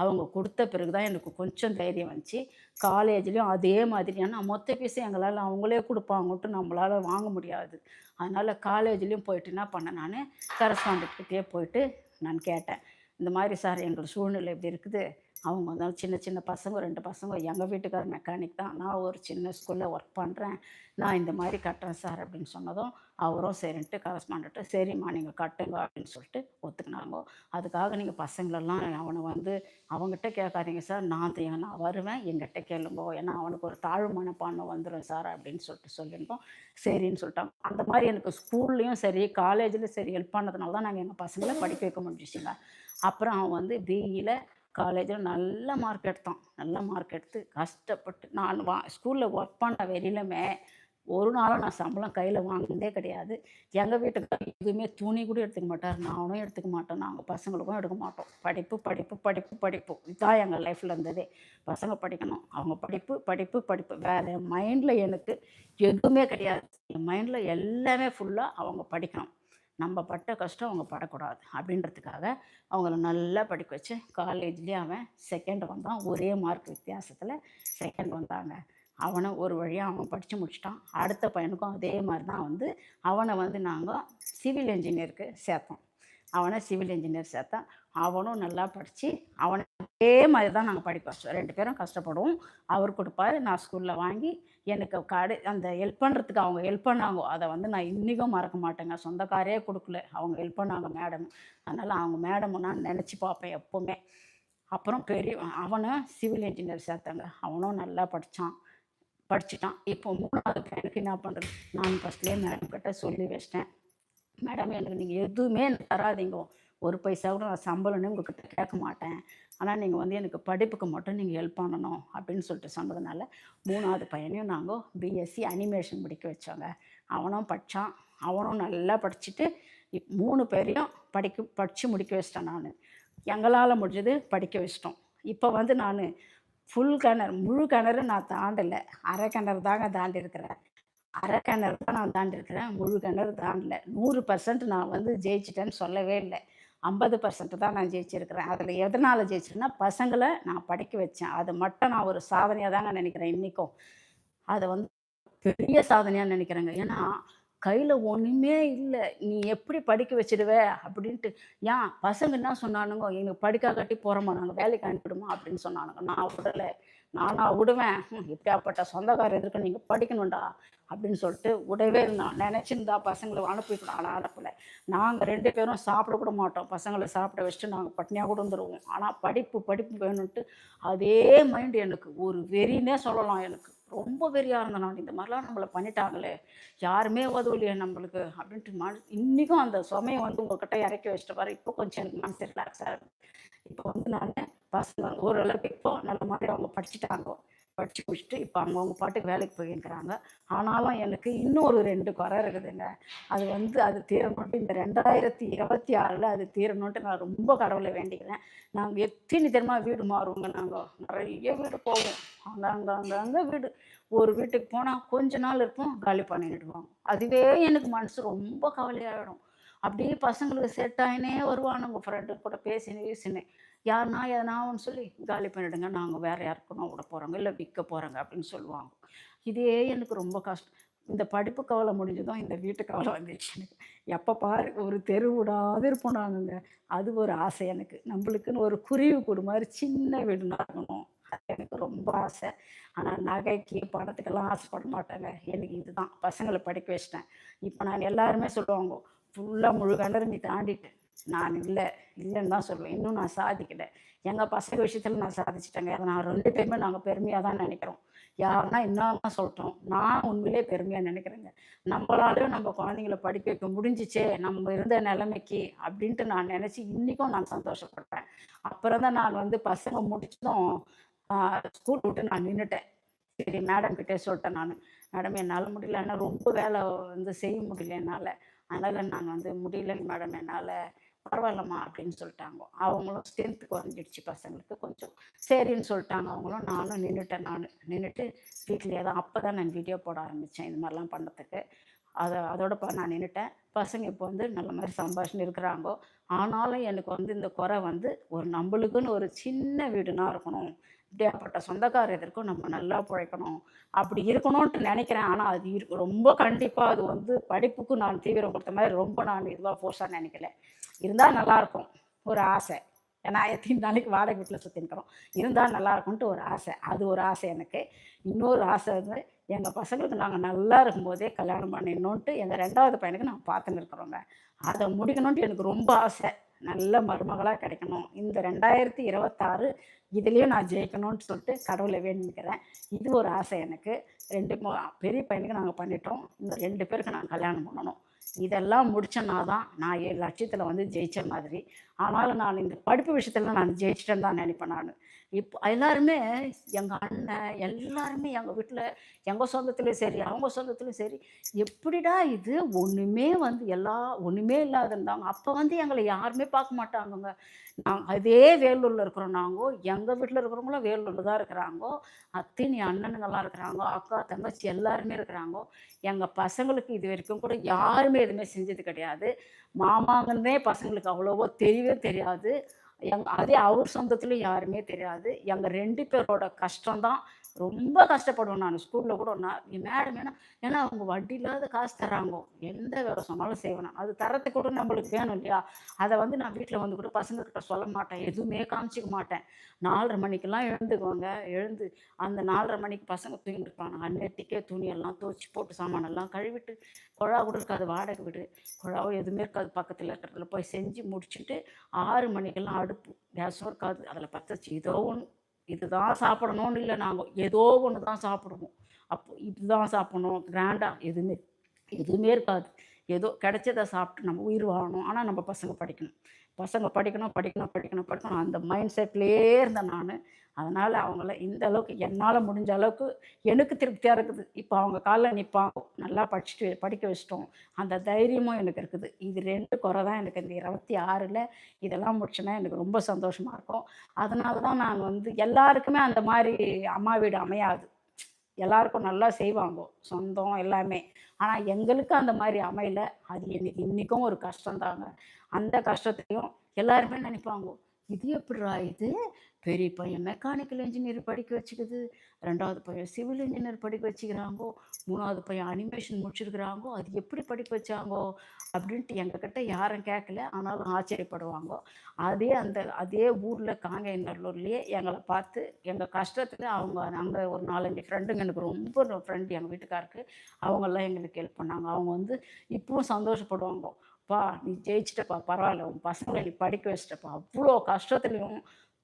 S1: அவங்க கொடுத்த பிறகு தான் எனக்கு கொஞ்சம் தைரியம் வந்துச்சு. காலேஜ்லேயும் அதே மாதிரியான மொத்த பீஸும் எங்களால் அவங்களே கொடுப்பாங்கன்ட்டு நம்மளால் வாங்க முடியாது. அதனால் காலேஜ்லேயும் போயிட்டு என்ன பண்ணேன் நான்? கரஸ்பாண்டன்ட்கிட்டே போயிட்டு நான் கேட்டேன். இந்த மாதிரி சார் எங்கள் சூழ்நிலை இப்படி இருக்குது. அவங்க வந்து சின்ன சின்ன பசங்க ரெண்டு பசங்க எங்கள் வீட்டுக்கார் மெக்கானிக் தான். நான் ஒரு சின்ன ஸ்கூலில் ஒர்க் பண்ணுறேன் நான் இந்த மாதிரி கட்டுறேன் சார் அப்படின்னு சொன்னதும் அவரும் சரின்ட்டு கரஸ்பாண்ட்டு சரிம்மா நீங்கள் கட்டுங்க அப்படின்னு சொல்லிட்டு ஒத்துக்கினாங்க. அதுக்காக நீங்கள் பசங்களெல்லாம் அவனை வந்து அவங்ககிட்ட கேட்காதீங்க சார் நான் நான் வருவேன் எங்கிட்ட கேளுங்க. ஏன்னா அவனுக்கு ஒரு தாழ்வு மனப்பான்மை வந்துடும் சார் அப்படின்னு சொல்லிட்டு சொல்லியிருந்தோம். சரின்னு சொல்லிட்டாங்க அந்த மாதிரி எனக்கு ஸ்கூல்லையும் சரி காலேஜ்லேயும் சரி ஹெல்ப் பண்ணதுனால தான் நாங்கள் எங்கள் பசங்களை படிக்க வைக்க முடிஞ்சிச்சுங்க அப்புறம் அவன் வந்து பிஇயில் காலேஜில் நல்ல மார்க் எடுத்தான். நல்ல மார்க் எடுத்து கஷ்டப்பட்டு நான் வா ஸ்கூலில் ஒர்க் பண்ண வெளியிலுமே ஒரு நாளும் நான் சம்பளம் கையில் வாங்கினதே கிடையாது. எங்கள் வீட்டுக்கு எதுவுமே துணி கூட எடுத்துக்க மாட்டார். நானும் எடுத்துக்க மாட்டேன். நாங்கள் பசங்களுக்கும் எடுக்க மாட்டோம். படிப்பு படிப்பு படிப்பு படிப்பு. இதுதான் எங்கள் லைஃப்பில் இருந்ததே. பசங்க படிக்கணும் அவங்க படிப்பு படிப்பு படிப்பு. வேறு மைண்டில் எனக்கு எதுவுமே கிடையாது. என் மைண்டில் எல்லாமே ஃபுல்லாக அவங்க படிக்கணும். நம்ம பட்ட கஷ்டம் அவங்க படக்கூடாது அப்படின்றதுக்காக அவங்கள நல்லா படிக்க வச்சு காலேஜ்லேயே அவன் செகண்ட் வந்தான். ஒரே மார்க் வித்தியாசத்தில் செகண்ட் வந்தாங்க. அவனை ஒரு வழியாக அவன் படித்து முடிச்சிட்டான். அடுத்த பையனுக்கும் அதே மாதிரி தான் வந்து அவனை வந்து நாங்கள் சிவில் இன்ஜினியருக்கு சேர்த்தோம். அவனை சிவில் இன்ஜினியர் சேர்த்தான் அவனும் நல்லா படித்து அவனை அதே மாதிரி தான் நாங்கள் படிக்க வச்சோம். ரெண்டு பேரும் கஷ்டப்படுவோம். அவர் கொடுப்பாரு நான் ஸ்கூலில் வாங்கி எனக்கு கடை அந்த ஹெல்ப் பண்ணுறதுக்கு அவங்க ஹெல்ப் பண்ணாங்க. அதை வந்து நான் இன்றைக்கும் மறக்க மாட்டேங்க. சொந்தக்காரே கொடுக்கல. அவங்க ஹெல்ப் பண்ணாங்க மேடம் அதனால் அவங்க மேடம் நான் நினச்சி பார்ப்பேன் எப்போவுமே. அப்புறம் பெரிய அவனை சிவில் இன்ஜினியர் சேர்த்தாங்க. அவனும் நல்லா படித்தான் படிச்சுட்டான். இப்போ மூணாவது பையனுக்கு என்ன பண்ணுறது நான் ஃபஸ்ட்லேயே மேடம் கிட்ட சொல்லி வச்சிட்டேன். மேடம் எனக்கு நீங்கள் எதுவுமே எனக்கு தராதீங்க. ஒரு பைசா கூட நான் சம்பளம்னு உங்ககிட்ட கேட்க மாட்டேன். ஆனால் நீங்கள் வந்து எனக்கு படிப்புக்கு மட்டும் நீங்கள் ஹெல்ப் பண்ணணும் அப்படின்னு சொல்லிட்டு சொன்னதுனால மூணாவது பையனையும் நாங்கள் பிஎஸ்சி அனிமேஷன் படிக்க வச்சோங்க. அவனும் படித்தான் அவனும் நல்லா படிச்சுட்டு மூணு பேரையும் படிக்க படித்து முடிக்க வச்சிட்டேன் நான். எங்களால் முடிஞ்சது படிக்க வச்சிட்டோம். இப்போ வந்து நான் ஃபுல் கிணறு முழு கிணறு நான் தாண்டலை. அரை கிணறு தாங்க தாண்டி இருக்கிறேன் அரை கிணறு தான் நான் தாண்டி இருக்கிறேன் முழு கிணறு தாண்டல. நூறு பர்சன்ட் நான் வந்து ஜெயிச்சிட்டேன்னு சொல்லவே இல்லை. ஐம்பது பர்சன்ட் தான் நான் ஜெயிச்சிருக்கிறேன். அதில் எதனால் ஜெயிச்சிருன்னா பசங்களை நான் படிக்க வச்சேன். அது மட்டும் நான் ஒரு சாதனையாக தாங்க நினைக்கிறேன் இன்றைக்கும் அதை வந்து பெரிய சாதனையாக நினைக்கிறேங்க. ஏன்னா கையில் ஒன்றுமே இல்லை. நீ எப்படி படிக்க வச்சிடுவ அப்படின்ட்டு ஏன் பசங்க என்ன சொன்னானுங்க? எங்களுக்கு படிக்கா கட்டி போகிறோமா நாங்கள் வேலைக்கு அனுப்பிடுமா? அப்படின்னு சொன்னானுங்க. நான் விடலை நானா விடுவேன். இப்படியாப்பட்ட சொந்தக்காரர் எதிர்க்க நீங்கள் படிக்கணும்டா அப்படின்னு சொல்லிட்டு விடவே இருந்தான் நினச்சிருந்தா பசங்களை அனுப்பிக்கலாம் ஆனால் அனுப்பலை நாங்கள் ரெண்டு பேரும் சாப்பிட கூட மாட்டோம். பசங்களை சாப்பிட வச்சுட்டு நாங்கள் பட்னியாக கூட வந்துடுவோம் ஆனால் படிப்பு படிப்பு வேணும்ன்ட்டு அதே மைண்டு எனக்கு. ஒரு வெறினே சொல்லலாம் எனக்கு. ரொம்ப வெறியாக இருந்தேன் நான். இந்த மாதிரிலாம் நம்மளை பண்ணிட்டாங்களே. யாருமே உதவலையே நம்மளுக்கு அப்படின்ட்டு மன இன்றைக்கும் அந்த சுமையை வந்து உங்கள்கிட்ட இறக்கி வச்சுட்டு பாரு இப்போ கொஞ்சம் எனக்கு மனசு ரிலாக்ஸாக இருக்கும் இப்போ வந்து நான் பசங்க ஓரளவுக்கு இப்போ நல்ல மாதிரி அவங்க படிச்சுட்டாங்க. படித்து முடிச்சுட்டு இப்போ அவங்கவுங்க பாட்டுக்கு வேலைக்கு போயிருக்கிறாங்க. ஆனாலும் எனக்கு இன்னொரு ரெண்டு குறை இருக்குதுங்க. அது வந்து அது தீரணுன்ட்டு இந்த ரெண்டாயிரத்தி இருபத்தி ஆறில் அது தீரணுன்ட்டு நான் ரொம்ப கடவுளை வேண்டிக்கிறேன். நாங்கள் எத்தனை தெரியுமா வீடு மாறுவோங்க நாங்கள் நிறைய வீடு போவோம். அங்கே அங்கே அங்கே அங்கே வீடு. ஒரு வீட்டுக்கு போனால் கொஞ்ச நாள் இருப்போம் காலி பண்ணிடுவோம். அதுவே எனக்கு மனசு ரொம்ப கவலையாகிடும் அப்படியே பசங்களுக்கு செட் ஆகினே வருவானுங்க ஃப்ரெண்டு கூட பேசினு வீசினு யாருனா எதனா ஒன்று சொல்லி காலி பண்ணிடுங்க நாங்கள் வேறு யாருக்குன்னா விட போகிறோங்க இல்லை விற்க போகிறோங்க அப்படின்னு சொல்லுவாங்க. இதே எனக்கு ரொம்ப கஷ்டம். இந்த படிப்பு கவலை முடிஞ்சதும் இந்த வீட்டு கவலை வந்துச்சு எனக்கு. எப்போ பாரு ஒரு தெரு விடாது இருப்போம் நாங்கங்க. அது ஒரு ஆசை எனக்கு. நம்மளுக்குன்னு ஒரு குருவி கூடு மாதிரி சின்ன வீடு நடக்கணும். அது எனக்கு ரொம்ப ஆசை. ஆனால் நகைக்கு பணத்துக்கெல்லாம் ஆசைப்பட மாட்டேங்க. எனக்கு இதுதான். பசங்களை படிக்க வச்சிட்டேன். இப்போ நான் எல்லாருமே சொல்லுவாங்க ஃபுல்லாக முழு கண்டரை நீ தாண்டிட்டேன் நான் இல்லை இல்லைன்னு தான் சொல்லுவேன். இன்னும் நான் சாதிக்கலை. எங்கள் பசங்க விஷயத்தில் நான் சாதிச்சிட்டேங்க. அதை நான் ரெண்டு பேருமே நாங்கள் பெருமையாக தான் நினைக்கிறோம். யாருன்னா என்னன்னா சொல்கிறோம் நான் உண்மையிலே பெருமையாக நினைக்கிறேங்க. நம்மளாலையும் நம்ம குழந்தைங்கள படிக்க வைக்க முடிஞ்சிச்சே நம்ம இருந்த நிலைமைக்கு அப்படின்ட்டு நான் நினச்சி இன்றைக்கும் நான் சந்தோஷப்பட்டேன் அப்புறம் தான் நான் வந்து பசங்க முடிச்சதும் ஸ்கூல் விட்டு நான் நின்றுட்டேன் சரி மேடம் கிட்டே சொல்லிட்டேன் நான். மேடம் என்னால் முடியல. ஆனால் ரொம்ப வேலை வந்து செய்ய முடியல என்னால். அதனால் நான் வந்து முடியலங்க மேடம் என்னால் பரவாயில்லம்மா அப்படின்னு சொல்லிட்டாங்க. அவங்களும் ஸ்ட்ரென்த் குறைஞ்சிடுச்சு பசங்களுக்கு கொஞ்சம். சரின்னு சொல்லிட்டாங்க அவங்களும். நானும் நின்றுட்டேன் நான். நின்றுட்டு வீட்டிலேயே தான். அப்போ தான் நான் வீடியோ போட ஆரம்பித்தேன் இது மாதிரிலாம் பண்ணுறதுக்கு அதை அதோட நான் நின்றுட்டேன் பசங்க இப்போ வந்து நல்ல மாதிரி சம்பாஷணம் இருக்கிறாங்கோ. ஆனாலும் எனக்கு வந்து இந்த குறை வந்து ஒரு நம்மளுக்குன்னு ஒரு சின்ன வீடுனா இருக்கணும். அப்படியாப்பட்ட சொந்தக்காரர் எதற்கும் நம்ம நல்லா பிழைக்கணும் அப்படி இருக்கணும்ட்டு நினைக்கிறேன். ஆனால் அது இருக்கு. ரொம்ப கண்டிப்பாக அது வந்து படிப்புக்கு நான் தீவிரம் கொடுத்த மாதிரி ரொம்ப நான் இதுவாக ஃபோர்ஸாக நினைக்கல. இருந்தால் நல்லாயிருக்கும் ஒரு ஆசை. ஏன்னா எத்தனை நாளைக்கு வாடகை வீட்டில் சுற்றினுக்கிறோம் இருந்தால் நல்லா இருக்கும்ன்ட்டு ஒரு ஆசை. அது ஒரு ஆசை எனக்கு. இன்னொரு ஆசை வந்து எங்கள் பசங்களுக்கு நாங்கள் நல்லா இருக்கும்போதே கல்யாணம் பண்ணிடணுன்ட்டு எங்கள் ரெண்டாவது பையனுக்கு நான் பார்த்துன்னு இருக்கிறோங்க. அதை முடிக்கணுன்ட்டு எனக்கு ரொம்ப ஆசை. நல்ல மருமகளாக கிடைக்கணும். இந்த ரெண்டாயிரத்தி இருபத்தாறு இதுலேயும் நான் ஜெயிக்கணும்னு சொல்லிட்டு கடவுளை வேண்டிக்கிறேன். இது ஒரு ஆசை எனக்கு. ரெண்டு பெரிய பையனுக்கு நாங்கள் பண்ணிட்டோம். இந்த ரெண்டு பேருக்கு நாங்கள் கல்யாணம் பண்ணணும். இதெல்லாம் முடிச்சனா தான் நான் என் லட்சியத்தில் வந்து ஜெயித்த மாதிரி. ஆனாலும் நான் இந்த படிப்பு விஷயத்தில் நான் ஜெயிச்சிட்டேன்னு தான் நினைப்பேன் நான். இப்போ எல்லாருமே எங்கள் அண்ணன் எல்லாருமே எங்கள் வீட்டில் எங்கள் சொந்தத்துலேயும் சரி அவங்க சொந்தத்துலேயும் சரி எப்படிடா இது ஒன்றுமே வந்து எல்லா ஒன்றுமே இல்லாத இருந்தாங்க அப்போ வந்து எங்களை யாருமே பார்க்க மாட்டாங்கங்க. நாங்கள் அதே வேலூரில் இருக்கிறோம் நாங்கள் எங்கள் வீட்டில் இருக்கிறவங்களும் வேலூரில் தான் இருக்கிறாங்கோ அத்தினி அண்ணனுங்கள்லாம் இருக்கிறாங்க அக்கா தங்கச்சி எல்லாருமே இருக்கிறாங்கோ எங்கள் பசங்களுக்கு இது வரைக்கும் கூட யாருமே எதுவுமே செஞ்சது கிடையாது. மாமாங்கன்னே பசங்களுக்கு அவ்வளோவோ தெரியவே தெரியாது. எங் அதே அவர் சொந்தத்துலேயும் யாருமே தெரியாது. எங்கள் ரெண்டு பேரோட கஷ்டம்தான். ரொம்ப கஷ்டப்படுவேன் நான். ஸ்கூலில் கூட நான் மேடம் ஏன்னா ஏன்னா அவங்க வட்டி இல்லாத காசு தராங்க எந்த வேலை சொன்னாலும் செய்வேன் அது தரத்துக்கு கூட நம்மளுக்கு வேணும் இல்லையா? அதை வந்து நான் வீட்டில் வந்து கூட பசங்கக்கிட்ட சொல்ல மாட்டேன். எதுவுமே காமிச்சிக்க மாட்டேன். நாலரை மணிக்கெல்லாம் எழுந்துக்குவாங்க. எழுந்து அந்த நாலரை மணிக்கு பசங்க தூங்கிட்டு இருப்பாங்க. அந்நேரத்துக்கே துணியெல்லாம் துவச்சி போட்டு சாமானெல்லாம் கழுவிட்டு குழா கூட இருக்காது வாடகை வீடு. குழாவோ எதுவுமே இருக்காது பக்கத்தில் இருக்கிறதுல. போய் செஞ்சு முடிச்சுட்டு ஆறு மணிக்கெல்லாம் அடுப்பு கேஸும் இருக்காது. அதில் பற்ற வச்சு ஏதோ ஒன்று. இதுதான் சாப்பிடணும்னு இல்லை நாங்கள் ஏதோ ஒன்று தான் சாப்பிடுவோம். அப்போ இதுதான் சாப்பிடணும். கிராண்டாக எதுவுமே எதுவுமே இருக்காது. ஏதோ கிடைச்சதை சாப்பிட்டு நம்ம உயிர் வாழணும். ஆனால் நம்ம பசங்க படிக்கணும். பசங்க படிக்கணும் படிக்கணும் படிக்கணும் படிக்கணும். அந்த மைண்ட் செட்லேயே இருந்தேன் நான். அதனால் அவங்கள இந்த அளவுக்கு என்னால் முடிஞ்ச அளவுக்கு எனக்கு திருப்தியாக இருக்குது. இப்போ அவங்க காலில் நிற்பாங்க நல்லா படிச்சுட்டு படிக்க வச்சிட்டோம். அந்த தைரியமும் எனக்கு இருக்குது. இது ரெண்டு குறை தான் எனக்கு இந்த இருபத்தி ஆறில் இதெல்லாம் முடிச்சுன்னா எனக்கு ரொம்ப சந்தோஷமாக இருக்கும். அதனால தான் நான் வந்து எல்லாருக்குமே அந்த மாதிரி அம்மா வீடு அமையாது. எல்லாருக்கும் நல்லா செய்வாங்க சொந்தம் எல்லாமே. ஆனால் எங்களுக்கு அந்த மாதிரி அமையல. அது எனக்கு இன்றைக்கும் ஒரு கஷ்டம்தாங்க. அந்த கஷ்டத்தையும் எல்லாருமே நினைப்பாங்க இது எப்படிடா இது? பெரிய பையன் மெக்கானிக்கல் இன்ஜினியர் படிக்க வச்சுக்குது. ரெண்டாவது பையன் சிவில் இன்ஜினியர் படிக்க வச்சுக்கிறாங்கோ. மூணாவது பையன் அனிமேஷன் முடிச்சிருக்கிறாங்கோ. அது எப்படி படிக்க வச்சாங்கோ அப்படின்ட்டு எங்ககிட்ட யாரும் கேட்கல ஆனாலும் ஆச்சரியப்படுவாங்க. அதே அந்த அதே ஊரில் காங்கேயநல்லூர்லேயே எங்களை பார்த்து எங்கள் கஷ்டத்தில் அவங்க நாங்கள் ஒரு நாலஞ்சு ஃப்ரெண்டுங்க எனக்கு ரொம்ப ஃப்ரெண்டு எங்கள் வீட்டுக்காருக்கு. அவங்கெல்லாம் எங்களுக்கு ஹெல்ப் பண்ணாங்க. அவங்க வந்து இப்பவும் சந்தோஷப்படுவாங்க. பா நீ ஜெயிச்சிட்டப்பா பரவாயில்ல. உன் பசங்களை நீ படிக்க வச்சிட்டப்பா. அவ்வளோ கஷ்டத்துலையும்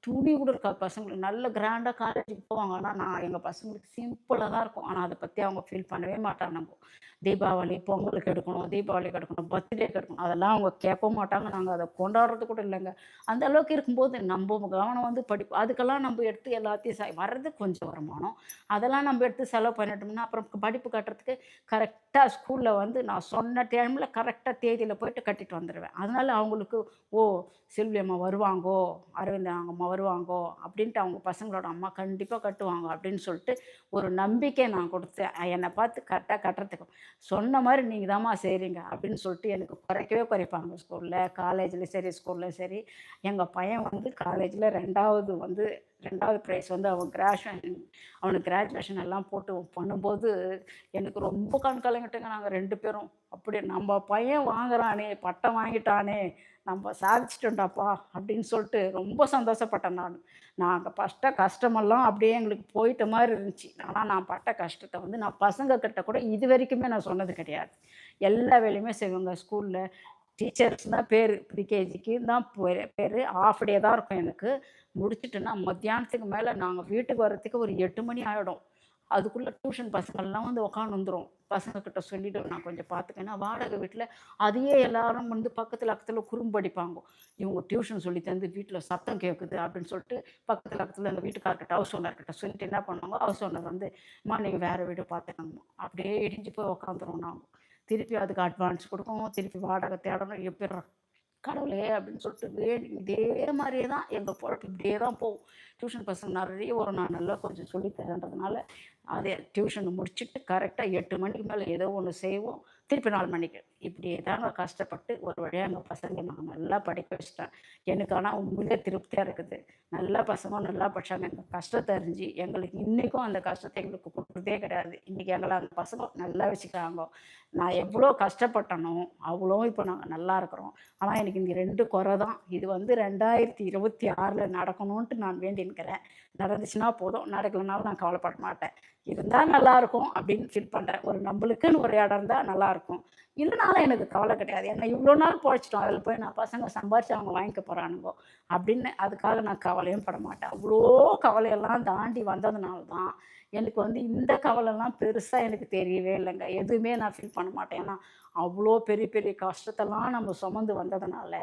S1: துணி கூட இருக்காது பசங்களுக்கு நல்ல கிராண்டாக காலேஜுக்கு போவாங்க. ஆனால் நான் எங்கள் பசங்களுக்கு சிம்பிளாக தான் இருக்கும். ஆனால் அதை பற்றி அவங்க ஃபீல் பண்ணவே மாட்டாங்க. நம்ம தீபாவளி பொங்கலுக்கு எடுக்கணும் தீபாவளிக்கு எடுக்கணும் பர்த்டேக்கு எடுக்கணும். அதெல்லாம் அவங்க கேட்கவும் மாட்டாங்க. நாங்கள் அதை கொண்டாடுறது கூட இல்லைங்க. அந்த அளவுக்கு இருக்கும்போது நம்ம கவனம் வந்து படிப்பு அதுக்கெல்லாம் நம்ம எடுத்து எல்லாத்தையும் செ- வர்றது கொஞ்சம் வருமானம். அதெல்லாம் நம்ம எடுத்து செலவு பண்ணிட்டோம்னா அப்புறம் படிப்பு கட்டுறதுக்கு கரெக்டாக ஸ்கூலில் வந்து நான் சொன்ன டைமில் கரெக்டாக தேதியில் போயிட்டு கட்டிட்டு வந்துடுவேன் அதனால அவங்களுக்கு ஓ செல்வி அம்மா வருவாங்கோ அரவிந்த் அம்மா வருவாங்கோ அப்படின்ட்டு அவங்க பசங்களோட அம்மா கண்டிப்பாக கட்டுவாங்க அப்படின்னு சொல்லிட்டு ஒரு நம்பிக்கை நான் கொடுத்தேன். என்னை பார்த்து கரெக்டாக கட்டுறதுக்கு. சொன்ன மாதிரி நீங்கள் தாம்மா செய்கிறீங்க அப்படின்னு சொல்லிட்டு எனக்கு குறைக்கவே குறைப்பாங்க ஸ்கூலில் காலேஜில் சரி ஸ்கூல்லையும் சரி. எங்கள் பையன் வந்து காலேஜில் ரெண்டாவது வந்து ரெண்டாவது ப்ரைஸ் வந்து அவன் கிராஜுவேஷன் அவனுக்கு கிராஜுவேஷன் எல்லாம் போட்டு பண்ணும்போது எனக்கு ரொம்ப கண் கலங்கிட்டுங்க. நாங்கள் ரெண்டு பேரும். அப்படி நம்ம பையன் வாங்குறானே பட்டம் வாங்கிட்டானே நம்ம சாதிச்சிட்டோம்டாப்பா அப்படின்னு சொல்லிட்டு ரொம்ப சந்தோஷப்பட்டேன் நான். நாங்கள் பட்ட கஷ்டமெல்லாம் அப்படியே எங்களுக்கு போயிட்ட மாதிரி இருந்துச்சு. ஆனால் நான் பட்ட கஷ்டத்தை வந்து நான் பசங்க கிட்ட கூட இது வரைக்குமே நான் சொன்னது கிடையாது. எல்லா வேலையுமே செய்வாங்க. ஸ்கூலில் டீச்சர்ஸ் தான் பேர் ப்ரிகேஜிக்கு தான் பேர் ஆஃப் டே தான் இருக்கும் எனக்கு. முடிச்சிட்டுன்னா மத்தியானத்துக்கு மேலே நாங்கள் வீட்டுக்கு வர்றதுக்கு ஒரு எட்டு மணி ஆகிடும் அதுக்குள்ளே டியூஷன் பசங்கள்லாம் வந்து உட்காந்து வந்துடும் பசங்க கிட்ட நான் கொஞ்சம் பார்த்துக்கேன்னா வாடகை வீட்டில் அதையே எல்லாரும் வந்து பக்கத்தில் பக்கத்தில் குறும்படிப்பாங்க இவங்க டியூஷன் சொல்லி தந்து வீட்டில் சத்தம் கேட்குது அப்படின்னு சொல்லிட்டு பக்கத்தில் பக்கத்தில் அந்த வீட்டுக்கார்கிட்ட ஹவுஸ் ஓனர்கிட்ட சொல்லிட்டு என்ன பண்ணுவாங்க? ஹவுஸ் ஓனர் வந்து அம்மா நீங்கள் வேறு வீடு பார்த்துக்கணுமா அப்படியே இடிஞ்சு போய் உட்காந்துருவோம் நாங்கள் திருப்பி அதுக்கு அட்வான்ஸ் கொடுக்கணும் திருப்பி வாடகை தேடணும் எப்படி கடவுளே அப்படின்னு சொல்லிட்டு வேண்டி இதே மாதிரியே தான் எங்கள் பொழப்பு இப்படியே தான் போகும். டியூஷன் பசங்க நிறைய ஒரு நான் நல்லா கொஞ்சம் சொல்லித்தரேன்றதுனால அதே டியூஷன் முடிச்சுட்டு கரெக்டாக எட்டு மணிக்கு மேலே ஏதோ ஒன்று செய்வோம். திருப்பி நாலு மணிக்கு. இப்படியே தாங்க கஷ்டப்பட்டு ஒரு வழியாக எங்கள் பசங்க நான் நல்லா படிக்க வச்சிட்டேன். எனக்கு ஆனால் உண்மையிலே திருப்தியாக இருக்குது. நல்லா பசங்க நல்லா படிச்சாங்க. எங்கள் கஷ்டத்தை அறிஞ்சு எங்களுக்கு இன்றைக்கும் அந்த கஷ்டத்தை எங்களுக்கு கொடுக்குறதே கிடையாது. இன்றைக்கி எங்களை அந்த பசங்க நல்லா வச்சுக்கிறாங்க. நான் எவ்வளோ கஷ்டப்பட்டனோ அவ்வளோ இப்போ நாங்கள் நல்லா இருக்கிறோம். ஆனால் எனக்கு இந்த ரெண்டு குறை தான். இது வந்து ரெண்டாயிரத்தி இருபத்தி ஆறில் நடக்கணும்ன்ட்டு நான் வேண்டின்னுக்கிறேன். நடந்துச்சுன்னா போதும். நடக்கலைனாலும் நான் கவலைப்பட மாட்டேன். இருந்தால் நல்லாயிருக்கும் அப்படின்னு ஃபீல் பண்ணுறேன் ஒரு நம்மளுக்குன்னு ஒரு இடம் இருந்தால் நல்லாயிருக்கும் இல்லைனாலும் எனக்கு கவலை கிடையாது. என்ன இவ்வளோ நாள் பழைச்சிட்டோம். அதில் போய் நான் பசங்க சம்பாரிச்சு அவங்க வாங்கிக்க போகிறானுங்கோ அப்படின்னு அதுக்காக நான் கவலையும் பட மாட்டேன். அவ்வளோ கவலையெல்லாம் தாண்டி வந்ததுனால தான் எனக்கு வந்து இந்த கவலைலாம் பெருசாக எனக்கு தெரியவே இல்லைங்க. எதுவுமே நான் ஃபீல் பண்ண மாட்டேன். ஏன்னா அவ்வளோ பெரிய பெரிய கஷ்டத்தெல்லாம் நம்ம சுமந்து வந்ததுனால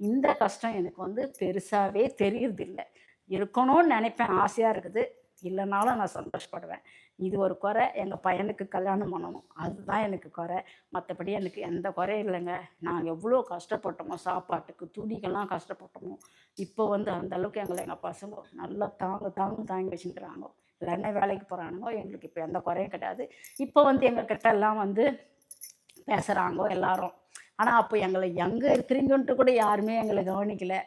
S1: இந்த கஷ்டம் எனக்கு வந்து பெருசாகவே தெரியறதில்லை. இருக்கணும்னு நினைப்பேன். ஆசையாக இருக்குது. இல்லைனாலும் நான் சந்தோஷப்படுவேன். இது ஒரு குறை எங்கள் பையனுக்கு கல்யாணம் பண்ணணும். அதுதான் எனக்கு குறை. மற்றபடி எனக்கு எந்த குறையும் இல்லைங்க. நாங்கள் எவ்வளோ கஷ்டப்பட்டோமோ சாப்பாட்டுக்கு துணிக்கெல்லாம் கஷ்டப்பட்டோமோ இப்போ வந்து அந்த அளவுக்கு எங்களை எங்கள் பசங்க நல்லா தாங்க தாங்க தாங்கி வச்சுக்கிறாங்க. இல்லைன்னா வேலைக்கு போகிறானுங்க எங்களுக்கு இப்போ எந்த குறையும் கிடையாது. இப்போ வந்து எங்கக்கிட்ட எல்லாம் வந்து பேசுகிறாங்க எல்லாரும். ஆனால் அப்போ எங்களை எங்கே இருக்கிறீங்கன்ட்டு கூட யாருமே எங்களை கவனிக்கலை.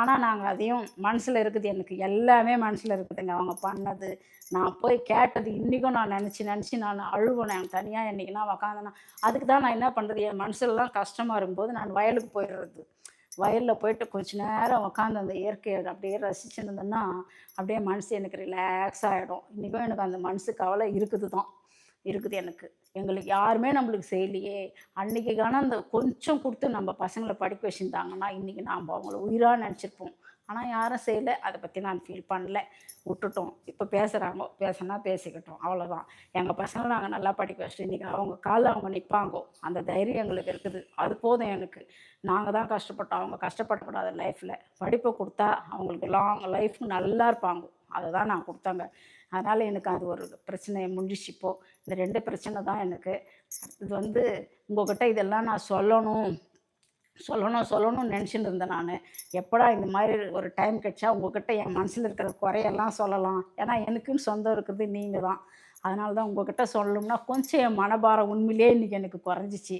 S1: ஆனால் நாங்கள் அதையும் மனசில் இருக்குது. எனக்கு எல்லாமே மனசில் இருக்குதுங்க. அவங்க பண்ணது நான் போய் கேட்டது இன்றைக்கும் நான் நினச்சி நினச்சி நான் அழுவேன். எனக்கு தனியாக என்றைக்குனா உக்காந்தேன்னா அதுக்கு தான் நான் என்ன பண்ணுறது என் மனசுலலாம் கஷ்டமாக இருக்கும்போது நான் வயலுக்கு போயிடுறது. வயலில் போயிட்டு கொஞ்ச நேரம் உட்காந்து அந்த இயற்கையை அப்படியே ரசிச்சுருந்தேன்னா அப்படியே மனசு எனக்கு ரிலாக்ஸ் ஆகிடும் இன்றைக்கும் எனக்கு அந்த மனசு கவலை இருக்குது தான் இருக்குது எனக்கு. எங்களுக்கு யாருமே நம்மளுக்கு செய்யலையே. அன்றைக்கிக்கான அந்த கொஞ்சம் கொடுத்து நம்ம பசங்களை படிக்க வச்சுருந்தாங்கன்னா இன்றைக்கி நாம் அவங்கள உயிராக நினச்சிருப்போம். ஆனால் யாரும் செய்யலை. அதை பற்றி நான் ஃபீல் பண்ணல. விட்டுட்டோம். இப்போ பேசுகிறாங்க பேசினா பேசிக்கிட்டோம். அவ்வளோதான் எங்கள் பசங்களை நாங்கள் நல்லா படிக்க வச்சுட்டு இன்றைக்கி அவங்க காலில் அவங்க நிற்பாங்கோ அந்த தைரியம் எங்களுக்கு இருக்குது. அது போதும் எனக்கு. நாங்கள் தான் கஷ்டப்பட்டோம். அவங்க கஷ்டப்படக்கூடாது லைஃப்பில் படிப்பை கொடுத்தா அவங்களுக்கு லாங் லைஃப் நல்லா இருப்பாங்க. அதை தான் நான் கொடுத்தாங்க. அதனால் எனக்கு அது ஒரு பிரச்சனை முடிஞ்சிச்சு இப்போது இந்த ரெண்டு பிரச்சனை தான் எனக்கு. இது வந்து உங்கள்கிட்ட இதெல்லாம் நான் சொல்லணும் சொல்லணும் சொல்லணும்னு நினச்சிட்டு இருந்தேன் நான். எப்படா இந்த மாதிரி ஒரு டைம் கிடைச்சா உங்ககிட்ட என் மனசில் இருக்கிற குறையெல்லாம் சொல்லலாம். ஏன்னா எனக்குன்னு சொந்தம் இருக்குது நீங்கள் தான். அதனால தான் உங்ககிட்ட சொல்லணும்னா கொஞ்சம் என் மனபாரம் உண்மையிலே இன்றைக்கி எனக்கு குறைஞ்சிச்சு.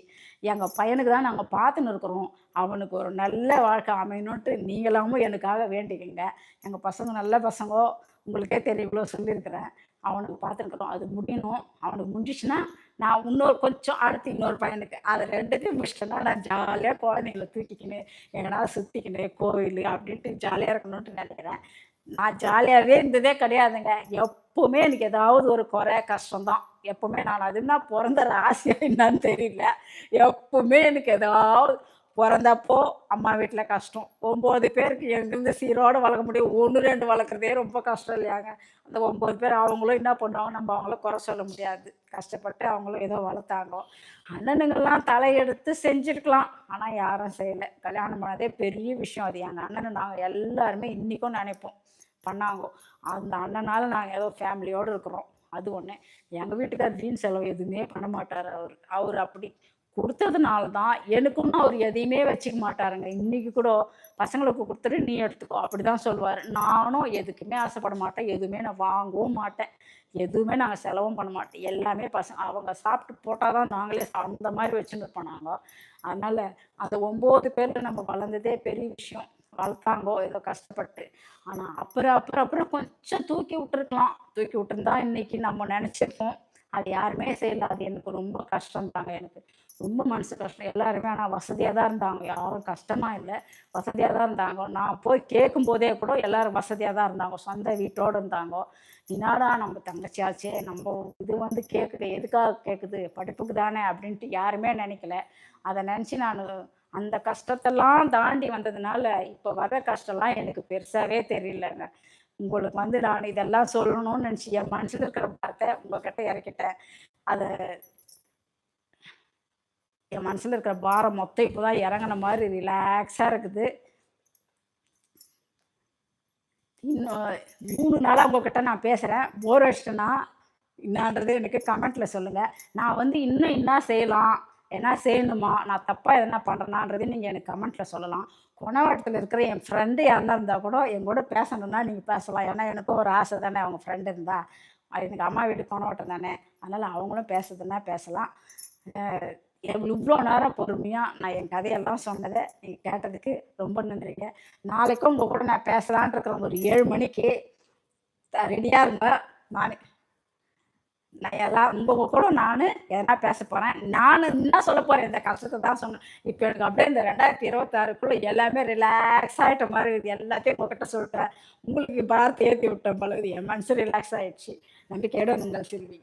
S1: எங்கள் பையனுக்கு தான் நாங்கள் பார்த்துன்னு இருக்கிறோம். அவனுக்கு ஒரு நல்ல வாழ்க்கை அமையணுன்ட்டு நீங்களாமும் எனக்காக வேண்டிக்கங்க. எங்கள் பசங்க நல்ல பசங்கோ உங்களுக்கே தெரியும் இவ்வளோ சொல்லியிருக்கிறேன் அவனுக்கு பார்த்துருக்குறோம் அது முடியணும். அவனுக்கு முடிஞ்சிச்சுன்னா நான் இன்னொரு கொஞ்சம் அடுத்து இன்னொரு பையனுக்கு அதை ரெண்டுத்தையும் முடிச்சிட்டேன்னா நான் ஜாலியாக குழந்தைங்கள தூக்கிக்கின்னு எங்கனா சுற்றிக்கின்னு கோவில் அப்படின்ட்டு ஜாலியாக இருக்கணும்னு நினைக்கிறேன். நான் ஜாலியாகவே இருந்ததே கிடையாதுங்க. எப்போவுமே எனக்கு ஏதாவது ஒரு குறை கஷ்டம்தான். எப்போவுமே நான் அது பிறந்த ராசியாக என்னன்னு தெரியல. எப்போவுமே எனக்கு ஏதாவது பிறந்தப்போ அம்மா வீட்டில் கஷ்டம். ஒம்பது பேருக்கு எங்கேருந்து சீரோடு வளர்க்க முடியும்? ஒன்று ரெண்டு வளர்க்குறதே ரொம்ப கஷ்டம் இல்லையாங்க. அந்த ஒம்பது பேர் அவங்களும் என்ன பண்ணுவாங்க? நம்ம அவங்கள குறை சொல்ல முடியாது. கஷ்டப்பட்டு அவங்களும் ஏதோ வளர்த்தாங்க. அண்ணனுங்கள்லாம் தலையெடுத்து செஞ்சுருக்கலாம். ஆனால் யாரும் செய்யலை. கல்யாணம் பண்ணதே பெரிய விஷயம் அது. எங்கள் அண்ணனை நாங்கள் எல்லாருமே இன்றைக்கும் நினைப்போம். பண்ணாங்க. அந்த அண்ணனால் நாங்கள் ஏதோ ஃபேமிலியோடு இருக்கிறோம். அது ஒன்று எங்கள் வீட்டுக்கார் வீண் செலவு எதுவுமே பண்ண மாட்டார் அவர். அவர் அப்படி கொடுத்ததுனால தான் எனக்குன்னு அவர் எதையுமே வச்சுக்க மாட்டாருங்க. இன்னைக்கு கூட பசங்களுக்கு கொடுத்துட்டு நீ எடுத்துக்கோ அப்படி தான் சொல்லுவார். நானும் எதுக்குமே ஆசைப்பட மாட்டேன். எதுவுமே நான் வாங்கவும் மாட்டேன். எதுவுமே நாங்கள் செலவும் பண்ண மாட்டோம். எல்லாமே பசங்க அவங்க சாப்பிட்டு போட்டால் தான் நாங்களே அந்த மாதிரி வச்சுன்னு இருப்போம் நாங்கள் அதனால் அந்த ஒம்பது பேரில் நம்ம வளர்ந்ததே பெரிய விஷயம். வளர்த்தாங்கோ ஏதோ கஷ்டப்பட்டு. ஆனால் அப்புறம் அப்புறம் அப்புறம் கொஞ்சம் தூக்கி விட்டுருக்கலாம். தூக்கி விட்டுருந்தா இன்னைக்கு நம்ம நினச்சிருப்போம். அது யாருமே செய்யல. அது எனக்கு ரொம்ப கஷ்டம் தாங்க எனக்கு. ரொம்ப மனசு கஷ்டம். எல்லாருமே ஆனால் வசதியாக தான் இருந்தாங்க. யாரும் கஷ்டமாக இல்லை. வசதியாக தான் இருந்தாங்க. நான் போய் கேட்கும் போதே கூட எல்லாரும் வசதியாக தான் இருந்தாங்க. சொந்த வீட்டோடு இருந்தாங்க. என்னடா நம்ம தங்கச்சியாச்சே? நம்ம இது வந்து கேட்குது எதுக்காக கேட்குது படிப்புக்கு தானே அப்படின்ட்டு யாருமே நினைக்கல. அதை நினச்சி நான் அந்த கஷ்டத்தெல்லாம் தாண்டி வந்ததுனால இப்போ வர கஷ்டம்லாம் எனக்கு பெருசாகவே தெரியலங்க. உங்களுக்கு வந்து நான் இதெல்லாம் சொல்லணும்னு நினச்சி என் மனசில் இருக்கிற பார்த்த உங்ககிட்ட இறக்கிட்டேன். அதை என் மனசில் இருக்கிற பாரம் மொத்தம் இப்போ தான் இறங்கின மாதிரி ரிலாக்ஸாக இருக்குது. இன்னும் மூணு நாளாக உங்ககிட்ட நான் பேசுகிறேன் போர் அடிச்சிட்டேன்னா என்னான்றது எனக்கு கமெண்ட்டில் சொல்லுங்கள் நான் வந்து இன்னும் என்ன செய்யலாம்? என்ன செய்யணுமா? நான் தப்பாக எதனா பண்ணுறேனான்றது நீங்கள் எனக்கு கமெண்ட்டில் சொல்லலாம். குணவாட்டத்தில் இருக்கிற என் ஃப்ரெண்டு யாருன்னா இருந்தால் கூட என் கூட பேசணுன்னா நீங்கள் பேசலாம். ஏன்னா எனக்கும் ஒரு ஆசை தானே அவங்க ஃப்ரெண்டு இருந்தால் அது எனக்கு அம்மா வீட்டு குணவாட்டம் தானே. அதனால் அவங்களும் பேசுறதுன்னா பேசலாம். இவ்வளோ நேரம் பொறுமையாக நான் என் கதையெல்லாம் சொன்னதை நீங்கள் கேட்டதுக்கு ரொம்ப நன்றிங்க. நாளைக்கும் உங்கள் கூட நான் பேசலான் இருக்கிறேன் ஒரு ஏழு மணிக்கு ரெடியாக இருங்க நான் நான் எல்லாம் உங்கள் கூட நான் எதனா பேச போகிறேன் நான் என்ன சொல்ல போகிறேன் இந்த கஷ்டத்தை தான் சொன்னேன் இப்போ எனக்கு அப்படியே இந்த ரெண்டாயிரத்தி இருபத்தாறுக்குள்ளே எல்லாமே ரிலாக்ஸ் ஆகிட்ட மாதிரி இருக்குது. எல்லாத்தையும் உங்ககிட்ட சொல்லிட்டேன் உங்களுக்கு பாரத்தை ஏற்றி விட்டேன் பழகுது என் மனசு ரிலாக்ஸ் ஆகிடுச்சு நம்பிக்கையோட உங்கள் செல்வி